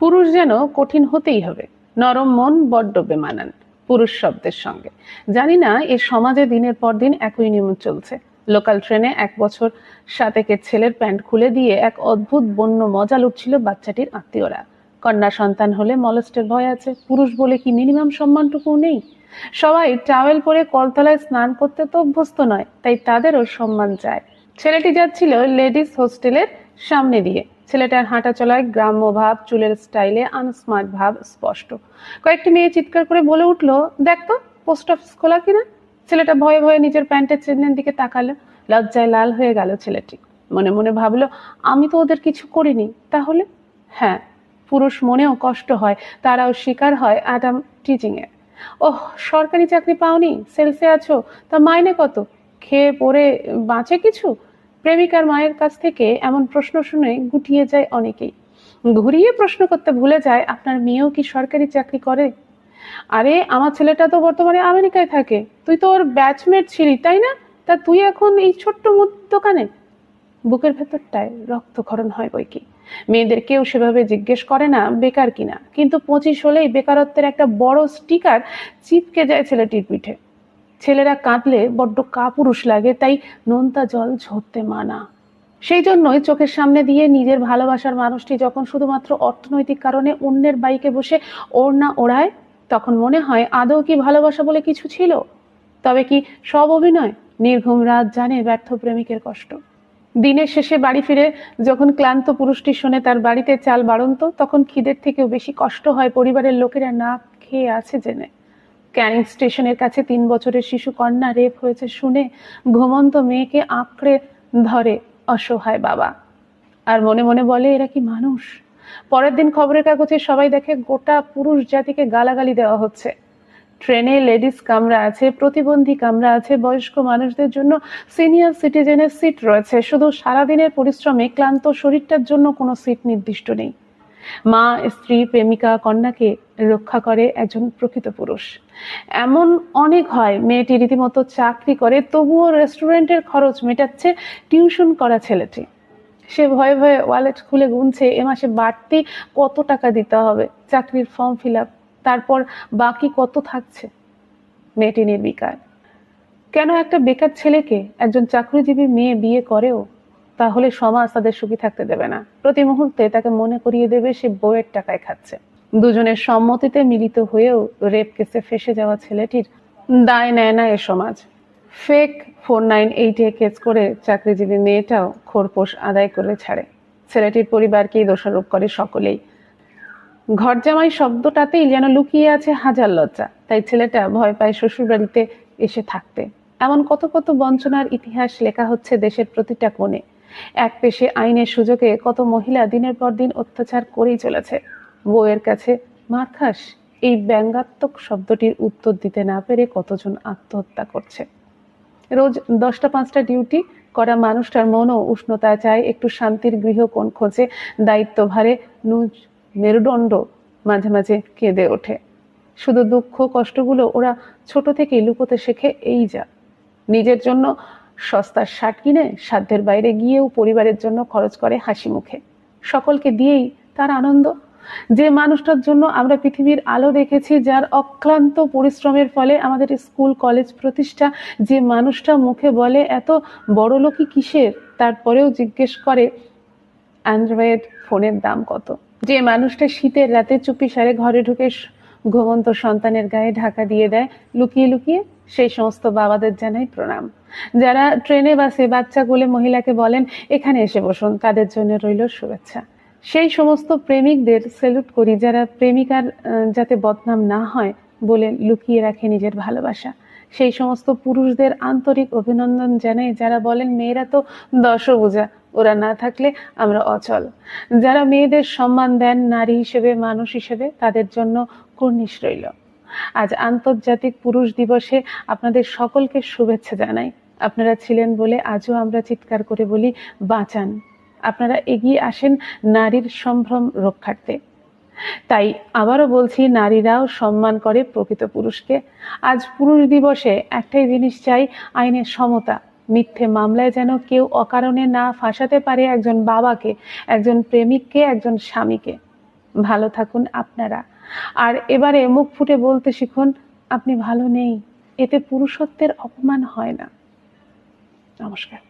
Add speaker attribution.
Speaker 1: পুরুষ যেন কঠিন হতেই হবে। নরম মন বড্ড বেমানান পুরুষ শব্দের সঙ্গে। জানি না, এ সমাজে দিনের পর দিন একই নিয়ম চলছে। লোকাল ট্রেনে এক বছর সাতেকের ছেলের প্যান্ট খুলে দিয়ে এক অদ্ভুত বন্য মজা লুটছিল বাচ্চাটির আত্মীয়রা। কন্যা সন্তান হলে মলস্টের ভয় আছে, পুরুষ বলে কি মিনিমাম সম্মানটুকু নেই? সবাই টাওয়েল পরে কলতলায় স্নান করতে তো অভ্যস্ত নয়, তাই তাদেরও সম্মান চায়। ছেলেটি যাচ্ছিল লেডিস হোস্টেলের সামনে দিয়ে। ছেলেটার হাঁটা চলায় গ্রাম্য ভাব, চুলের স্টাইলে আনস্মার্ট ভাব স্পষ্ট। কয়েকটি মেয়ে চিৎকার করে বলে উঠল, দেখ তো, পোস্ট অফিস খোলা কিনা? ছেলেটা ভয়ে ভয়ে নিজের প্যান্টের চেনের দিকে তাকালো। লজ্জায় লাল হয়ে গেল ছেলেটি। মনে মনে ভাবলো, আমি তো ওদের কিছু করিনি, তাহলে? হ্যাঁ পুরুষ মনেও কষ্ট হয়, তারাও শিকার হয় অ্যাডাম টিচিং এর ওহ, সরকারি চাকরি পাওনি, সেলসে আছো, তা মাইনে কত? খেয়ে পরে বাঁচে কিছু? প্রেমিকার মায়ের কাছ থেকে এমন প্রশ্ন শুনে গুটিয়ে যায় অনেকেই। ঘুরিয়ে প্রশ্ন করতে ভুলে যায়, আপনার মেয়েও কি সরকারি চাকরি করে? আরে, আমার ছেলেটা তো বর্তমানে আমেরিকায় থাকে। তুই তো ওর ব্যাচমেট ছিলি, তাই না? তা তুই এখন এই ছোট্ট মুদ দোকানে? বুকের ভেতরটায় রক্তক্ষরণ হয় বই কি। মেয়েদের কেউ সেভাবে জিজ্ঞেস করে না, বেকার কিনা। কিন্তু পঁচিশ হলেই বেকারত্বের একটা বড় স্টিকার চিপকে যায় ছেলেটির পিঠে। ছেলেরা কাঁদলে বড্ড কাপুরুষ লাগে, তাই নোনতা জল ঝরতে মানা। সেই জন্যই চোখের সামনে দিয়ে নিজের ভালোবাসার মানুষটি যখন শুধুমাত্র অর্থনৈতিক কারণে অন্যের বাইকে বসে ওর না ওড়ায়, তখন মনে হয় আদৌ কি ভালোবাসা বলে কিছু ছিল? তবে কি সব অভিনয়? নির্ঘুম রাত জানে ব্যর্থ প্রেমিকের কষ্ট। দিনের শেষে বাড়ি ফিরে যখন ক্লান্ত পুরুষটি শোনে তার বাড়িতে চাল বাড়ন্ত, তখন খিদের থেকেও বেশি কষ্ট হয় পরিবারের লোকেরা না খেয়ে আছে জেনে। ক্যানিং স্টেশনের কাছে তিন বছরের শিশু কন্যা রেপ হয়েছে শুনে ঘুমন্ত মেয়েকে আঁকড়ে ধরে অসহায় বাবা। আর মনে মনে বলে, এরা কি মানুষ? পরের দিন খবরের কাগজে সবাই দেখে গোটা পুরুষ জাতিকে গালাগালি দেওয়া হচ্ছে। ট্রেনে লেডিস কামরা আছে, প্রতিবন্ধী কামরা আছে, বয়স্ক মানুষদের জন্য সিনিয়র সিটিজেনের সিট রয়েছে। শুধু সারাদিনের পরিশ্রমে ক্লান্ত শরীরটার জন্য কোনো সিট নির্দিষ্ট নেই। মা, স্ত্রী, প্রেমিকা, কন্যাকে রক্ষা করে একজন প্রকৃত পুরুষ। এমন অনেক হয়, মেয়েটি রীতিমতো চাকরি করে, তবুও রেস্টুরেন্টের খরচ মেটাচ্ছে টিউশন করা ছেলেটি। সে ভয়ে ভয়ে ওয়ালেট খুলে গুনছে, এ মাসে বাড়তি কত টাকা দিতে হবে? চাকরির ফর্ম ফিল আপ তারপর বাকি কত থাকছে? মেয়েটি নির্বিকার। কেন একটা বেকার ছেলেকে একজন চাকরিজীবী মেয়ে বিয়ে করেও তাহলে সমাজ তাদের সুখী থাকতে দেবে না। প্রতি মুহূর্তে তাকে মনে করিয়ে দেবে সে বইয়ের টাকায় খাচ্ছে। দুজনের সম্মতিতে মিলিত হয়েও রেপ কেসে ফেসে যাওয়া ছেলেটির দায় নেয় না এ সমাজ। ফেক ফোর নাইন এইটে কেস করে চাকরিজীবী মেয়েটাও খোরপোশ আদায় করে ছাড়ে। ছেলেটির পরিবারকেই দোষারোপ করে সকলেই। ঘর জামাই শব্দটাতেই যেন লুকিয়ে আছে হাজার লজ্জা। তাই ছেলেটা ভয় পায় শ্বশুরবাড়িতে এসে থাকতে। এমন কত কত বঞ্চনার ইতিহাস লেখা হচ্ছে দেশের প্রতিটা কোণে। এক পেশে আইনের সুযোগে কত মহিলা দিনের পর দিন অত্যাচার করেই চলেছে। বউয়ের কাছে মার খাস এই ব্যঙ্গাত্মক শব্দটির উত্তর দিতে না পেরে কতজন আত্মহত্যা করছে? রোজ দশটা পাঁচটা ডিউটি করা মানুষটার মনও উষ্ণতা চায়, একটু শান্তির গৃহকোণ খোঁজে, দায়িত্ব ভারে নুজ মেরুদণ্ড মাঝে মাঝে কেঁদে ওঠে। শুধু দুঃখ কষ্টগুলো ওরা ছোট থেকেই লুকোতে শেখে, এই যা। নিজের জন্য সস্তার শার্ট কিনে সাধ্যের বাইরে গিয়েও পরিবারের জন্য খরচ করে হাসি মুখে। সকলকে দিয়েই তার আনন্দ। যে মানুষটার জন্য আমরা পৃথিবীর আলো দেখেছি, যার অক্লান্ত পরিশ্রমের ফলে আমাদের স্কুল, কলেজ প্রতিষ্ঠা, যে মানুষটা মুখে বলে এত বড় লোকই কিসের, তারপরেও জিজ্ঞেস করে অ্যান্ড্রয়েড ফোনের দাম কত? যে মানুষটা শীতের রাতে চুপি সারে ঘরে ঢুকে ঘুমন্ত সন্তানের গায়ে ঢাকা দিয়ে দেয়, লুকিয়ে লুকিয়ে সেই সমস্ত বাবাদের জানাই প্রণাম। যারা ট্রেনে, বাসে বাচ্চা কোলে মহিলাকে বলেন, এখানে এসে বসুন, তাদের জন্য রইল শুভেচ্ছা। সেই সমস্ত প্রেমিকদের সেলুট করি, যারা প্রেমিকার যাতে বদনাম না হয় বলে লুকিয়ে রাখে নিজের ভালোবাসা। সেই সমস্ত পুরুষদের আন্তরিক অভিনন্দন জানাই, যারা বলেন, মেয়েরা তো দশভুজা, ওরা না থাকলে আমরা অচল। যারা মেয়েদের সম্মান দেন, নারী হিসেবে, মানুষ হিসেবে, তাদের জন্য কর্নিশ রইল। আজ আন্তর্জাতিক পুরুষ দিবসে আপনাদের সকলকে শুভেচ্ছা জানাই। আপনারা ছিলেন বলে আজও আমরা চিৎকার করে বলি, বাঁচান। আপনারা এগিয়ে আসেন নারীর সম্ভ্রম রক্ষার্থে। তাই আবারও বলছি, নারীরাও সম্মান করে প্রকৃত পুরুষকে। আজ পুরুষ দিবসে একটাই জিনিস চাই, আইনের সমতা। মিথ্যে মামলায় যেন কেউ অকারণে না ফাঁসাতে পারে একজন বাবাকে, একজন প্রেমিককে, একজন স্বামীকে। ভালো থাকুন আপনারা। আর এবারে মুখ ফুটে বলতে শিখুন, আপনি ভালো নেই, এতে পুরুষত্বের অপমান হয় না। নমস্কার।